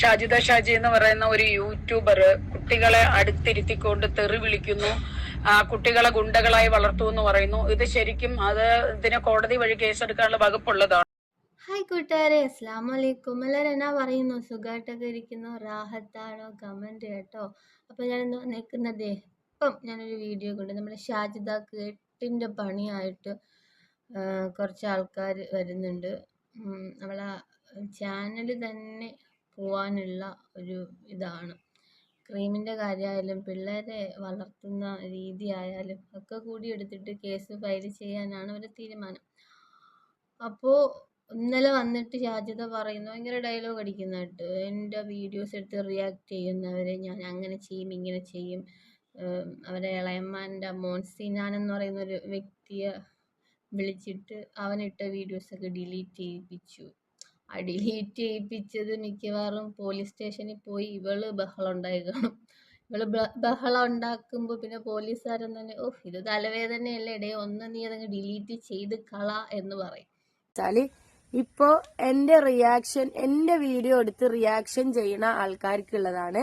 ഷാജിദ ഷാജി എന്ന് പറയുന്ന ഒരു യൂട്യൂബർ കുട്ടികളെ അടുത്തിരുത്തിക്കൊണ്ട് തെറി വിളിക്കുന്നു. ആ, കുട്ടികളെ ഗുണ്ടകളായി വളർത്തു എന്ന് പറയുന്നു. ഇത് ശരിക്കും അത് ഇതിനെ കോടതി വഴി കേസെടുക്കാനുള്ള വകുപ്പുള്ളതാണ്. ഹായ് കൂട്ടുകാരെ അസ്സാം വലൈക്കും എല്ലാവരും എന്നാ പറയുന്നു? സുഖമായിട്ടൊക്കെ ഇരിക്കുന്നു. റാഹത്താണോ? കമന്റ് കേട്ടോ. അപ്പോൾ ഞാൻ നിൽക്കുന്നത് ഇപ്പം ഞാനൊരു വീഡിയോ കൊണ്ട് നമ്മുടെ ഷാജിദ എട്ടിന്റെ പണിയായിട്ട് കുറച്ച് ആൾക്കാർ വരുന്നുണ്ട്. നമ്മളെ ചാനൽ തന്നെ പോവാനുള്ള ഒരു ഇതാണ്. ക്രീമിന്റെ കാര്യമായാലും പിള്ളേരെ വളർത്തുന്ന രീതി ആയാലും ഒക്കെ കൂടി എടുത്തിട്ട് കേസ് ഫയൽ ചെയ്യാനാണ് അവരുടെ തീരുമാനം. അപ്പോൾ ഇന്നലെ വന്നിട്ട് ഷാജിദ പറയുന്നു ഭയങ്കര ഡയലോഗ് അടിക്കുന്നതായിട്ട് എന്റെ വീഡിയോസ് എടുത്ത് റിയാക്ട് ചെയ്യുന്നവരെ ഞാൻ അങ്ങനെ ചെയ്യും ഇങ്ങനെ ചെയ്യും. അവരെ ഇളയമ്മാന്റെ മോൻ സിനാൻ എന്ന് പറയുന്ന ഒരു വ്യക്തിയെ വിളിച്ചിട്ട് അവനിട്ട വീഡിയോസൊക്കെ ഡിലീറ്റ് ചെയ്യിപ്പിച്ചു. ആ ഡിലീറ്റ് ചെയ്യിപ്പിച്ചത് മിക്കവാറും പോലീസ് സ്റ്റേഷനിൽ പോയി ഇവൾ ബഹളം ഉണ്ടായി ഇവൾ ബഹളം ഉണ്ടാക്കുമ്പോൾ പിന്നെ പോലീസുകാരൻ തന്നെ ഓ ഇത് തലവേദനയല്ലേ ഇടയെ ഒന്ന് നീ അതങ്ങ് ഡിലീറ്റ് ചെയ്ത് കള എന്ന് പറയും. ഇപ്പോ എന്റെ റിയാക്ഷൻ എന്റെ വീഡിയോ എടുത്ത് റിയാക്ഷൻ ചെയ്യുന്ന ആൾക്കാർക്കുള്ളതാണ്.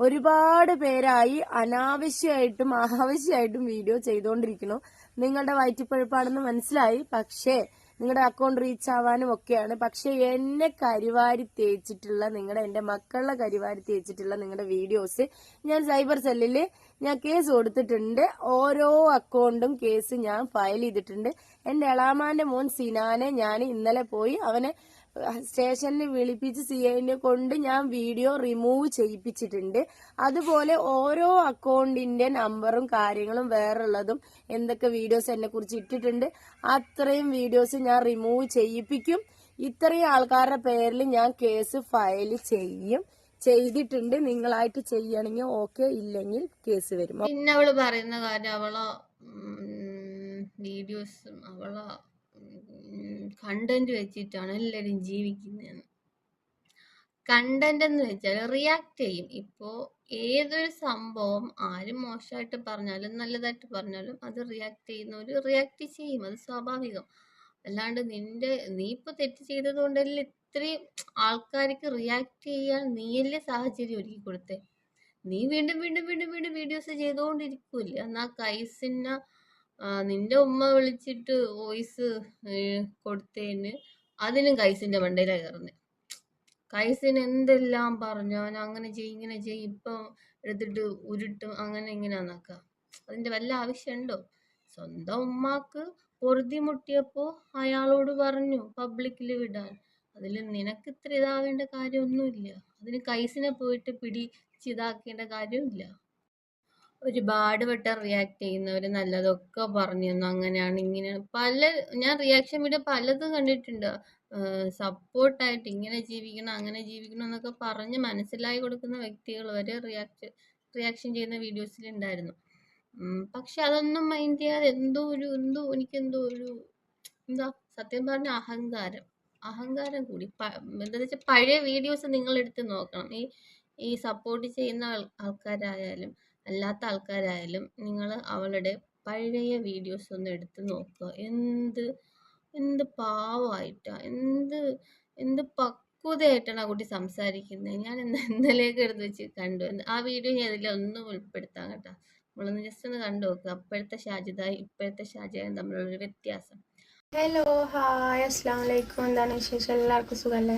ഒരുപാട് പേരായി അനാവശ്യമായിട്ടും ആവശ്യമായിട്ടും വീഡിയോ ചെയ്തുകൊണ്ടിരിക്കുന്നു നിങ്ങളുടെ വയറ്റിപ്പഴുപ്പാണെന്ന് മനസ്സിലായി. പക്ഷേ നിങ്ങളുടെ അക്കൗണ്ട് റീച്ച് ആവാനും ഒക്കെയാണ്. പക്ഷെ എന്നെ കരിവാരി തേച്ചിട്ടുള്ള നിങ്ങളുടെ എന്റെ മക്കളുടെ കരിവാരി തേച്ചിട്ടുള്ള നിങ്ങളുടെ വീഡിയോസ് ഞാൻ സൈബർ സെല്ലിൽ ഞാൻ കേസ് കൊടുത്തിട്ടുണ്ട്. ഓരോ അക്കൗണ്ടും കേസ് ഞാൻ ഫയൽ ചെയ്തിട്ടുണ്ട്. എന്റെ എളാമാന്റെ മോൻ സിനാനെ ഞാൻ ഇന്നലെ പോയി അവനെ സ്റ്റേഷനിൽ വിളിപ്പിച്ച് സി ഐനെ കൊണ്ട് ഞാൻ വീഡിയോ റിമൂവ് ചെയ്യിപ്പിച്ചിട്ടുണ്ട്. അതുപോലെ ഓരോ അക്കൗണ്ടിന്റെ നമ്പറും കാര്യങ്ങളും വേറുള്ളതും എന്തൊക്കെ വീഡിയോസ് എന്നെ കുറിച്ച് ഇട്ടിട്ടുണ്ട്. അത്രയും വീഡിയോസ് ഞാൻ റിമൂവ് ചെയ്യിപ്പിക്കും. ഇത്രയും ആൾക്കാരുടെ പേരിൽ ഞാൻ കേസ് ഫയൽ ചെയ്യും. ചെയ്തിട്ടുണ്ട്. നിങ്ങളായിട്ട് ചെയ്യണമെങ്കിൽ ഓക്കെ. ഇല്ലെങ്കിൽ കേസ് വരും. പിന്നെ അവൾ പറയുന്ന കാര്യം അവൾ വീഡിയോസും അവൾ കണ്ടന്റ് വെച്ചിട്ടാണ് എല്ലാവരും ജീവിക്കുന്നതെന്ന്. കണ്ടന്റ് എന്ന് വെച്ചാൽ റിയാക്ട് ചെയ്യും. ഇപ്പോ ഏതൊരു സംഭവം ആരും മോശമായിട്ട് പറഞ്ഞാലും നല്ലതായിട്ട് പറഞ്ഞാലും അത് റിയാക്ട് ചെയ്യുന്നവർ റിയാക്ട് ചെയ്യും. അത് സ്വാഭാവികം. അല്ലാണ്ട് നിന്റെ നീ ഇപ്പൊ തെറ്റ് ചെയ്തത് കൊണ്ടല്ലേ ഇത്രയും ആൾക്കാർക്ക് റിയാക്ട് ചെയ്യാൻ നീയല്ലേ സാഹചര്യം ഒരുക്കി കൊടുത്തേ. നീ വീണ്ടും വീണ്ടും വീണ്ടും വീണ്ടും വീഡിയോസ് ചെയ്തുകൊണ്ടിരിക്കൂല്ലേ എന്നാ കൈസിന്ന ആ, നിന്റെ ഉമ്മ വിളിച്ചിട്ട് വോയിസ് കൊടുത്തേന് അതിനും കൈസിന്റെ മണ്ടയിലാണ് കയറുന്നത് കൈസിന് എന്തെല്ലാം പറഞ്ഞു? അവൻ അങ്ങനെ ചെയ്യും ഇങ്ങനെ ചെയ്യും ഇപ്പം എടുത്തിട്ട് ഉരുട്ടും അങ്ങനെ ഇങ്ങനെയാന്നൊക്കെ. അതിന്റെ വല്ല ആവശ്യമുണ്ടോ? സ്വന്തം ഉമ്മാക്ക് പൊറുതി മുട്ടിയപ്പോൾ അയാളോട് പറഞ്ഞു പബ്ലിക്കിൽ വിടാൻ. അതിൽ നിനക്ക് ഇത്ര ഇതാവേണ്ട കാര്യമൊന്നുമില്ല. അതിന് കൈസിനെ പോയിട്ട് പിടിച്ച് ഇതാക്കേണ്ട കാര്യമില്ല ഒരുപാട് വട്ടം റിയാക്ട് ചെയ്യുന്നവർ നല്ലതൊക്കെ പറഞ്ഞു തന്നു. അങ്ങനെയാണ് ഇങ്ങനെ പല ഞാൻ റിയാക്ഷൻ വീഡിയോ പലതും കണ്ടിട്ടുണ്ട്. സപ്പോർട്ടായിട്ട് ഇങ്ങനെ ജീവിക്കണം അങ്ങനെ ജീവിക്കണം എന്നൊക്കെ പറഞ്ഞ് മനസ്സിലായി കൊടുക്കുന്ന വ്യക്തികൾ വരെ റിയാക്ട് റിയാക്ഷൻ ചെയ്യുന്ന വീഡിയോസിൽ ഉണ്ടായിരുന്നു പക്ഷെ അതൊന്നും മൈൻഡ് ചെയ്യാതെ എന്തോ ഒരു എന്തോ എനിക്കെന്തോ ഒരു എന്താ സത്യം പറഞ്ഞ അഹങ്കാരം. അഹങ്കാരം കൂടി. എന്താണെന്ന് വെച്ചാൽ പഴയ വീഡിയോസ് നിങ്ങൾ എടുത്ത് നോക്കണം. ഈ ഈ സപ്പോർട്ട് ചെയ്യുന്ന ആൾ ആൾക്കാരായാലും അല്ലാത്ത ആൾക്കാരായാലും നിങ്ങൾ അവളുടെ പഴയ വീഡിയോസ് ഒന്ന് എടുത്ത് നോക്കുക. എന്ത് എന്ത് പാവമായിട്ടാ എന്ത് എന്ത് പക്വതയായിട്ടാണ് ആ കുട്ടി സംസാരിക്കുന്നത് ഞാൻ ഇന്ന് ഇന്നലെയൊക്കെ എടുത്ത് വെച്ച് കണ്ടു. ആ വീഡിയോ ഞാൻ ഇതിലൊന്നും ഉൾപ്പെടുത്താം കേട്ടോ. നമ്മളൊന്ന് ജസ്റ്റ് ഒന്ന് കണ്ടു നോക്കുക അപ്പോഴത്തെ ഷാജിദായും ഇപ്പോഴത്തെ ഷാജിദായും തമ്മിലുള്ളൊരു വ്യത്യാസം. ഹലോ ഹായ് അസ്സാം വലൈക്കും എന്താണ് വിശേഷം? എല്ലാവർക്കും സുഖമല്ലേ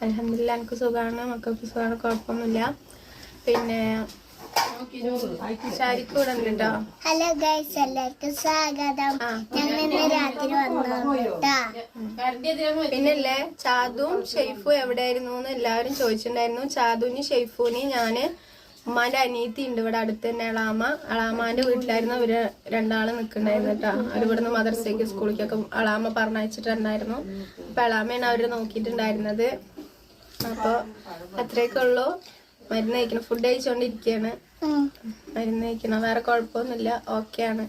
അലഹമില്ല എനിക്ക് സുഖമാണ് മക്കൾക്ക് സുഖമാണ് കുഴപ്പമൊന്നുമില്ല. പിന്നെ ശാരിക്ക് ഇവിടെ ഉണ്ട്? കേട്ടോ ഹലോ ഗൈസ് എല്ലാവർക്കും സ്വാഗതം. ആ. ഞങ്ങൾ ഇന്ന് രാത്രി വന്നു കേട്ടാ പിന്നല്ലേ ചാദുവും ഷെയ്ഫും എവിടെയായിരുന്നു എന്ന് എല്ലാവരും ചോദിച്ചിട്ടുണ്ടായിരുന്നു. ചാദുവിനും ഷെയ്ഫുവിനെയും ഞാൻ ഉമ്മാന്റെ അനിയത്തി ഉണ്ട്. ഇവിടെ അടുത്ത് തന്നെ അളാമ അളാമാന്റെ വീട്ടിലായിരുന്നു അവർ രണ്ടാൾ നിൽക്കണ്ടായിരുന്നു കേട്ടോ അവർ ഇവിടുന്ന് മദർസയ്ക്ക് സ്കൂളിലേക്കൊക്കെ അളാമ പറഞ്ഞയച്ചിട്ടുണ്ടായിരുന്നു അപ്പൊ അളാമയാണ് അവർ നോക്കിയിട്ടുണ്ടായിരുന്നത്. അപ്പൊ അത്രയൊക്കെ ഉള്ളൂ. മരുന്ന് കഴിക്കണം. ഫുഡ് കഴിച്ചുകൊണ്ടിരിക്കുകയാണ് മരുന്ന് കഴിക്കണം. വേറെ കുഴപ്പമൊന്നുമില്ല. ഓക്കെയാണ്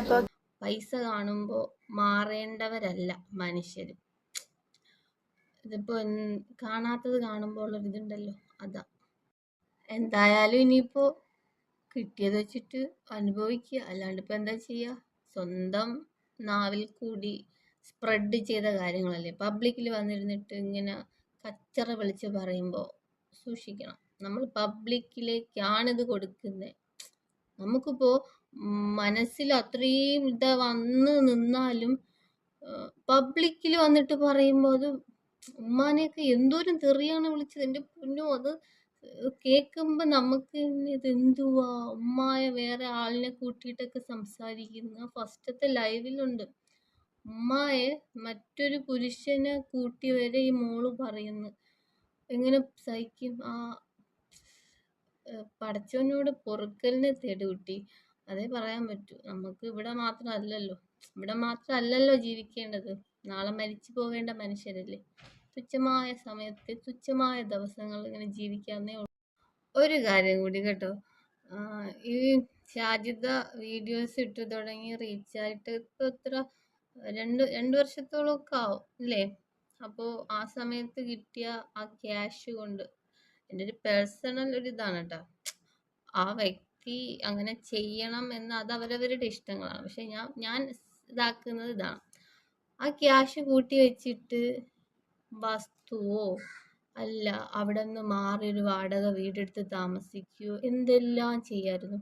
അപ്പൊ പൈസ കാണുമ്പോൾ മാറേണ്ടവരല്ല മനുഷ്യർ ഇതിപ്പോ കാണാത്തത് കാണുമ്പോൾ ഇതുണ്ടല്ലോ അതാ. എന്തായാലും ഇനിയിപ്പോ കിട്ടിയത് വെച്ചിട്ട് അനുഭവിക്കുക. അല്ലാണ്ട് ഇപ്പൊ എന്താ ചെയ്യുക സ്വന്തം നാവിൽ കൂടി സ്പ്രെഡ് ചെയ്ത കാര്യങ്ങളല്ലേ? പബ്ലിക്കിൽ വന്നിരുന്നിട്ട് ഇങ്ങനെ കച്ചറ വിളിച്ച് പറയുമ്പോൾ സൂക്ഷിക്കണം. നമ്മൾ പബ്ലിക്കിലേക്കാണ് ഇത് കൊടുക്കുന്നത് നമുക്കിപ്പോൾ മനസ്സിൽ അത്രയും ഇത് വന്ന് നിന്നാലും പബ്ലിക്കിൽ വന്നിട്ട് പറയുമ്പോൾ അത് ഉമ്മാനെയൊക്കെ എന്തോരം തെറിയാണ് വിളിച്ചത്. എന്റെ പൊന്നു അത് കേൾക്കുമ്പോൾ നമുക്ക് ഇതെന്തുവാ? ഉമ്മായ വേറെ ആളിനെ കൂട്ടിയിട്ടൊക്കെ സംസാരിക്കുന്ന. ഫസ്റ്റത്തെ ലൈവിലുണ്ട്. ഉമ്മായെ മറ്റൊരു പുരുഷനെ കൂട്ടി വരെ ഈ മോൾ പറയുന്നു. എങ്ങനെ സഹിക്കും? ആ പടച്ചവനോട് പൊറുക്കലിനെ തേടി കുട്ടി. അതേ പറയാൻ പറ്റൂ. നമുക്ക് ഇവിടെ മാത്രം അല്ലല്ലോ. ഇവിടെ മാത്രം അല്ലല്ലോ ജീവിക്കേണ്ടത്. നാളെ മരിച്ചു പോകേണ്ട മനുഷ്യരല്ലേ? തുച്ഛമായ സമയത്ത് തുച്ഛമായ ദിവസങ്ങൾ ഇങ്ങനെ ജീവിക്കാന്നേ ഉള്ളൂ. ഒരു കാര്യം കൂടി കേട്ടോ. ഈ ഷാജിദ വീഡിയോസ് ഇട്ട് തുടങ്ങി റീച്ചായിട്ട് ഇപ്പോൾ എത്ര? രണ്ട് രണ്ട് വർഷത്തോളമൊക്കെ ആവും അല്ലേ അപ്പോൾ ആ സമയത്ത് കിട്ടിയ ആ ക്യാഷ് കൊണ്ട് എന്റെ ഒരു പേഴ്സണൽ ഒരു ഇതാണ് കേട്ടോ. ആ വ്യക്തി അങ്ങനെ ചെയ്യണം എന്ന് അത് അവരവരുടെ ഇഷ്ടങ്ങളാണ്. പക്ഷെ ഞാൻ ഞാൻ ഇതാക്കുന്നത് ഇതാണ്. ആ ക്യാഷ് കൂട്ടി വെച്ചിട്ട് വസ്തുവോ? അല്ല അവിടെ നിന്ന് മാറി ഒരു വാടക വീടെടുത്ത് താമസിക്കുകയോ എന്തെല്ലാം ചെയ്യായിരുന്നു?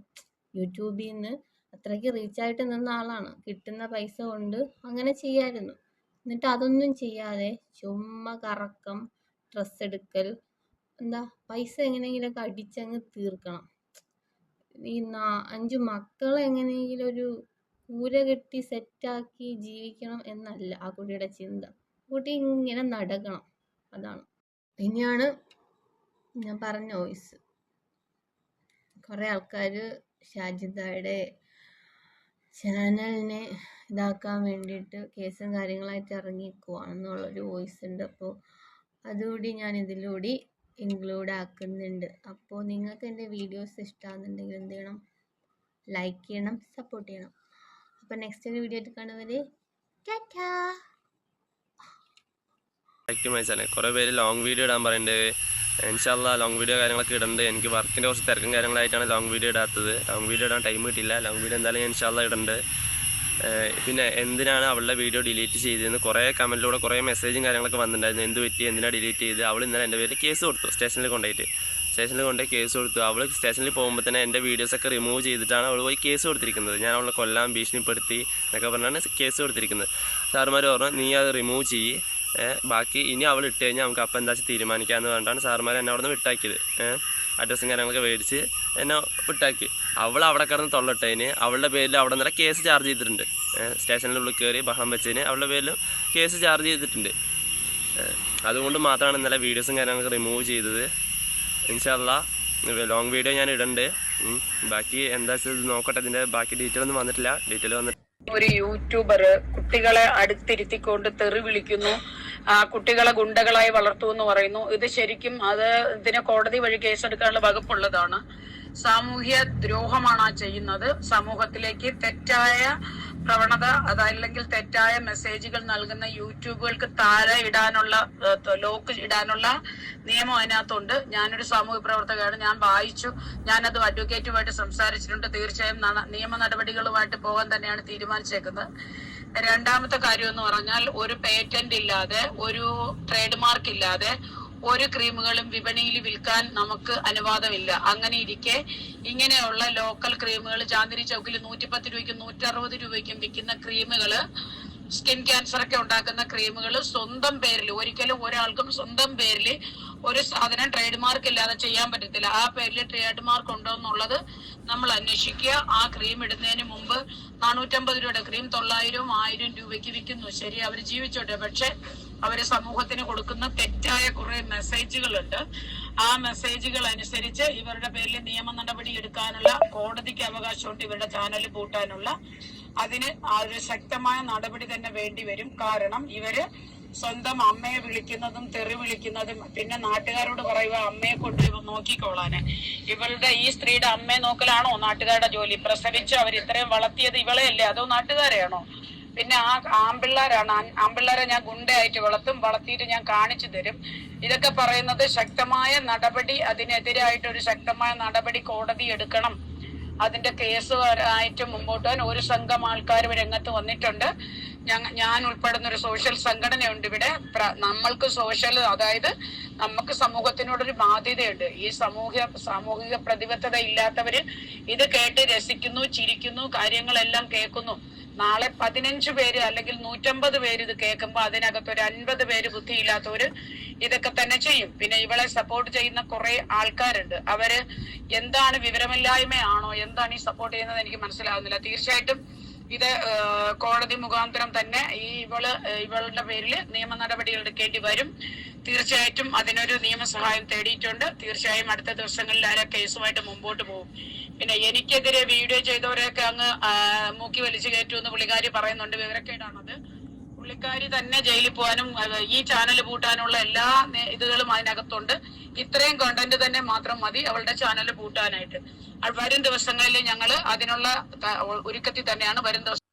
യൂട്യൂബിൽ നിന്ന് അത്രയ്ക്ക് റീച്ചായിട്ട് നിന്ന ആളാണ്. കിട്ടുന്ന പൈസ കൊണ്ട് അങ്ങനെ ചെയ്യായിരുന്നു. എന്നിട്ട് അതൊന്നും ചെയ്യാതെ ചുമ്മാ കറക്കം ഡ്രസ്സ് എടുക്കൽ എന്താ പൈസ എങ്ങനെയെങ്കിലൊക്കെ അടിച്ചങ്ങ് തീർക്കണം. ഈ നാ അഞ്ച് മക്കളെ എങ്ങനെയെങ്കിലും ഒരു കൂര കെട്ടി സെറ്റാക്കി ജീവിക്കണം എന്നല്ല ആ കുട്ടിയുടെ ചിന്ത. കുട്ടി ഇങ്ങനെ നടക്കണം. അതാണ്. പിന്നെയാണ് ഞാൻ പറഞ്ഞ വോയിസ് കുറേ ആൾക്കാർ ഷാജിദയുടെ ചാനലിനെ ഇതാക്കാൻ വേണ്ടിയിട്ട് കേസും കാര്യങ്ങളായിട്ട് ഇറങ്ങിക്കുവാണെന്നുള്ളൊരു വോയിസ് ഉണ്ട്. അപ്പോൾ അതുകൂടി ഞാൻ ഇതിലൂടെ ഇൻക്ലൂഡ് ആക്കുന്നുണ്ട്. അപ്പോൾ നിങ്ങൾക്ക് എന്റെ വീഡിയോസ് ഇഷ്ടമാകുന്നുണ്ടെങ്കിൽ എന്ത് ചെയ്യണം? ലൈക്ക് ചെയ്യണം സപ്പോർട്ട് ചെയ്യണം. അപ്പോൾ നെക്സ്റ്റ് ഒരു വീഡിയോ ആയിട്ട് കാണുന്നത് ടാറ്റാ! ആക്റ്റീവ് ചാനൽ കുറേ പേര് ലോങ് വീഡിയോ ഇടാൻ പറയുന്നുണ്ട് ഇൻഷാല്ല ലോങ് വീഡിയോ കാര്യങ്ങളൊക്കെ ഇടുന്നുണ്ട് എനിക്ക് വർക്കിന്റെ കുറച്ച് തിരക്കും കാര്യങ്ങളായിട്ടാണ് ലോങ് വീഡിയോ ഇടാത്തത്. ലോങ് വീഡിയോ ഇടാൻ ടൈം കിട്ടില്ല. ലോങ് വീഡിയോ എന്തായാലും ഞാൻ ഇൻഷാല്ല ഇടുന്നുണ്ട് പിന്നെ എന്തിനാണ് അവളുടെ വീഡിയോ ഡിലീറ്റ് ചെയ്തതെന്ന് കുറേ കമന്റിലൂടെ കുറേ മെസ്സേജും കാര്യങ്ങളൊക്കെ വന്നിട്ടുണ്ടായിരുന്നു. എന്ത് പറ്റി? എന്തിനാണ് ഡിലീറ്റ് ചെയ്ത്? അവൾ ഇന്നലെ എന്റെ പേരിൽ കേസ് കൊടുത്തു. സ്റ്റേഷനിൽ കൊണ്ടുപോയിട്ട്. സ്റ്റേഷനിൽ കൊണ്ടുപോയി കേസ് കൊടുത്തു. അവൾ സ്റ്റേഷനിൽ പോകുമ്പോൾ തന്നെ എന്റെ വീഡിയോസൊക്കെ റിമൂവ് ചെയ്തിട്ടാണ് അവൾ പോയി കേസ് കൊടുത്തിരിക്കുന്നത്. ഞാൻ അവളെ കൊല്ലാൻ ഭീഷണിപ്പെടുത്തി എന്നൊക്കെ പറഞ്ഞാണ് കേസ് കൊടുത്തിരിക്കുന്നത്. സാറുമാർ പറഞ്ഞു നീ അത് റിമൂവ് ചെയ്യ്. ബാക്കി ഇനി അവൾ ഇട്ട് കഴിഞ്ഞാൽ നമുക്ക് അപ്പം എന്താ വെച്ചാൽ തീരുമാനിക്കാമെന്ന് പറഞ്ഞിട്ടാണ് സാറുമാർ എന്നെ അവിടെ നിന്ന് വിട്ടാക്കിയത് അഡ്രസ്സും കാര്യങ്ങളൊക്കെ മേടിച്ച് എന്നെ വിട്ടാക്കി. അവൾ അവിടെ കിടന്ന് തൊള്ളട്ടതിന് അവളുടെ പേരിൽ അവിടെ നിന്നല്ല കേസ് ചാർജ് ചെയ്തിട്ടുണ്ട്. സ്റ്റേഷനിൽ ഉള്ളിൽ കയറി ബഹളം വെച്ചതിന് അവളുടെ പേരിലും കേസ് ചാർജ് ചെയ്തിട്ടുണ്ട്. അതുകൊണ്ട് മാത്രമാണ് ഇന്നലെ വീഡിയോസും കാര്യങ്ങളൊക്കെ റിമൂവ് ചെയ്തത്. ഇൻഷല്ല ലോങ് വീഡിയോ ഞാൻ ഇടണ്ട്. ബാക്കി എന്താ വെച്ചാൽ നോക്കട്ടെ. ഇതിന്റെ ബാക്കി ഡീറ്റെയിൽ ഒന്നും വന്നിട്ടില്ല. ഡീറ്റെയിൽ വന്നിട്ട് ഒരു യൂട്യൂബർ കുട്ടികളെ അടുത്തിരുത്തിക്കൊണ്ട് തെറി വിളിക്കുന്നു. കുട്ടികളെ ഗുണ്ടകളായി വളർത്തു എന്ന് പറയുന്നു. ഇത് ശരിക്കും അത് ഇതിനെ കോടതി വഴി കേസെടുക്കാനുള്ള വകുപ്പുള്ളതാണ്. സാമൂഹ്യ ദ്രോഹമാണ് ആ ചെയ്യുന്നത്. സമൂഹത്തിലേക്ക് തെറ്റായ പ്രവണത അതല്ലെങ്കിൽ തെറ്റായ മെസ്സേജുകൾ നൽകുന്ന യൂട്യൂബുകൾക്ക് താഴെ ഇടാനുള്ള ലോക്ക് ഇടാനുള്ള നിയമം അതിനകത്തുണ്ട്. ഞാനൊരു സാമൂഹ്യ പ്രവർത്തകയാണ്. ഞാൻ വായിച്ചു. ഞാനത് അഡ്വക്കേറ്റുമായിട്ട് സംസാരിച്ചിട്ടുണ്ട്. തീർച്ചയായും നിയമ നടപടികളുമായിട്ട് പോകാൻ തന്നെയാണ് തീരുമാനിച്ചേക്കുന്നത്. രണ്ടാമത്തെ കാര്യം എന്ന് പറഞ്ഞാൽ ഒരു പേറ്റന്റ് ഇല്ലാതെ ഒരു ട്രേഡ് മാർക്ക് ഇല്ലാതെ ഒരു ക്രീമുകളും വിപണിയിൽ വിൽക്കാൻ നമുക്ക് അനുവാദമില്ല. അങ്ങനെ ഇരിക്കെ ഇങ്ങനെയുള്ള ലോക്കൽ ക്രീമുകൾ ചാന്ദിനി ചൗക്കിൽ നൂറ്റിപ്പത്ത് രൂപയ്ക്കും നൂറ്ററുപത് രൂപയ്ക്കും വിൽക്കുന്ന ക്രീമുകൾ സ്കിൻ ക്യാൻസർ ഒക്കെ ഉണ്ടാക്കുന്ന ക്രീമുകൾ സ്വന്തം പേരിൽ ഒരിക്കലും ഒരാൾക്കും സ്വന്തം പേരിൽ ഒരു സാധനം ട്രേഡ് മാർക്ക് ഇല്ലാതെ ചെയ്യാൻ പറ്റത്തില്ല. ആ പേരിൽ ട്രേഡ് മാർക്ക് ഉണ്ടോ എന്നുള്ളത് നമ്മൾ അന്വേഷിക്കുക. ആ ക്രീം ഇടുന്നതിന് മുമ്പ് നാനൂറ്റമ്പത് രൂപയുടെ ക്രീം തൊള്ളായിരവും ആയിരം രൂപയ്ക്ക് വിൽക്കുന്നു. ശരി അവർ ജീവിച്ചോട്ടെ. പക്ഷെ അവർ സമൂഹത്തിന് കൊടുക്കുന്ന തെറ്റായ കുറെ മെസ്സേജുകളുണ്ട്. ആ മെസ്സേജുകൾ അനുസരിച്ച് ഇവരുടെ പേരിൽ നിയമ നടപടി എടുക്കാനുള്ള കോടതിക്ക് അവകാശമുണ്ട് ഇവരുടെ ചാനൽ പൂട്ടാനുള്ള. അതിന് ഒരു ശക്തമായ നടപടി തന്നെ വേണ്ടി വരും. കാരണം ഇവർ സ്വന്തം അമ്മയെ വിളിക്കുന്നതും തെറി വിളിക്കുന്നതും പിന്നെ നാട്ടുകാരോട് പറയുക അമ്മയെ കൊണ്ട് നോക്കിക്കോളാന്. ഇവളുടെ ഈ സ്ത്രീയുടെ അമ്മയെ നോക്കലാണോ നാട്ടുകാരുടെ ജോലി? പ്രസവിച്ച് അവർ ഇത്രയും വളർത്തിയത് ഇവളെയല്ലേ? അതോ നാട്ടുകാരെയാണോ? പിന്നെ ആ ആമ്പിള്ളാരാണ്. ആമ്പിള്ളാരെ ഞാൻ ഗുണ്ടയായിട്ട് വളർത്തും വളർത്തിയിട്ട് ഞാൻ കാണിച്ചു തരും. ഇതൊക്കെ പറയുന്നത് ശക്തമായ നടപടി അതിനെതിരായിട്ട് ഒരു ശക്തമായ നടപടി കോടതി എടുക്കണം. അതിന്റെ കേസ് ആയിട്ട് മുമ്പോട്ട് പോകാൻ ഒരു സംഘം ആൾക്കാരും രംഗത്ത് വന്നിട്ടുണ്ട്. ഞാൻ ഉൾപ്പെടുന്ന ഒരു സോഷ്യൽ സംഘടനയുണ്ട് ഇവിടെ. നമ്മൾക്ക് സോഷ്യൽ അതായത് നമുക്ക് സമൂഹത്തിനോടൊരു ബാധ്യതയുണ്ട്. ഈ സമൂഹ സാമൂഹിക പ്രതിബദ്ധത ഇല്ലാത്തവര് ഇത് കേട്ട് രസിക്കുന്നു ചിരിക്കുന്നു കാര്യങ്ങളെല്ലാം കേൾക്കുന്നു. നാളെ പതിനഞ്ച് പേര് അല്ലെങ്കിൽ നൂറ്റമ്പത് പേര് ഇത് കേൾക്കുമ്പോൾ അതിനകത്ത് ഒരു അൻപത് പേര് ബുദ്ധിയില്ലാത്തവര് ഇതൊക്കെ തന്നെ ചെയ്യും. പിന്നെ ഇവളെ സപ്പോർട്ട് ചെയ്യുന്ന കുറെ ആൾക്കാരുണ്ട്. അവർ എന്താണ് വിവരമില്ലായ്മയാണോ? എന്താണ് ഈ സപ്പോർട്ട് ചെയ്യുന്നത് എനിക്ക് മനസ്സിലാകുന്നില്ല തീർച്ചയായിട്ടും ഇത് കോടതി മുഖാന്തരം തന്നെ ഈ ഇവൾ ഇവളുടെ പേരിൽ നിയമ നടപടികൾ എടുക്കേണ്ടി വരും. തീർച്ചയായിട്ടും അതിനൊരു നിയമസഹായം തേടിയിട്ടുണ്ട്. തീർച്ചയായും അടുത്ത ദിവസങ്ങളിൽ ആരെ കേസുമായിട്ട് മുമ്പോട്ട് പോകും. പിന്നെ എനിക്കെതിരെ വീഡിയോ ചെയ്തവരെയൊക്കെ അങ്ങ് മൂക്കി വലിച്ചു കയറ്റുമെന്ന് പുള്ളിക്കാരി പറയുന്നുണ്ട്. വിവരക്കേടാണത്. പുള്ളിക്കാരി തന്നെ ജയിലിൽ പോകാനും ഈ ചാനൽ പൂട്ടാനുള്ള എല്ലാ ഇതുകളും അതിനകത്തുണ്ട്. ഇത്രയും കണ്ടന്റ് തന്നെ മാത്രം മതി അവളുടെ ചാനൽ പൂട്ടാനായിട്ട്. വരും ദിവസങ്ങളിൽ ഞങ്ങൾ അതിനുള്ള ഒരുക്കത്തിൽ തന്നെയാണ് വരും ദിവസം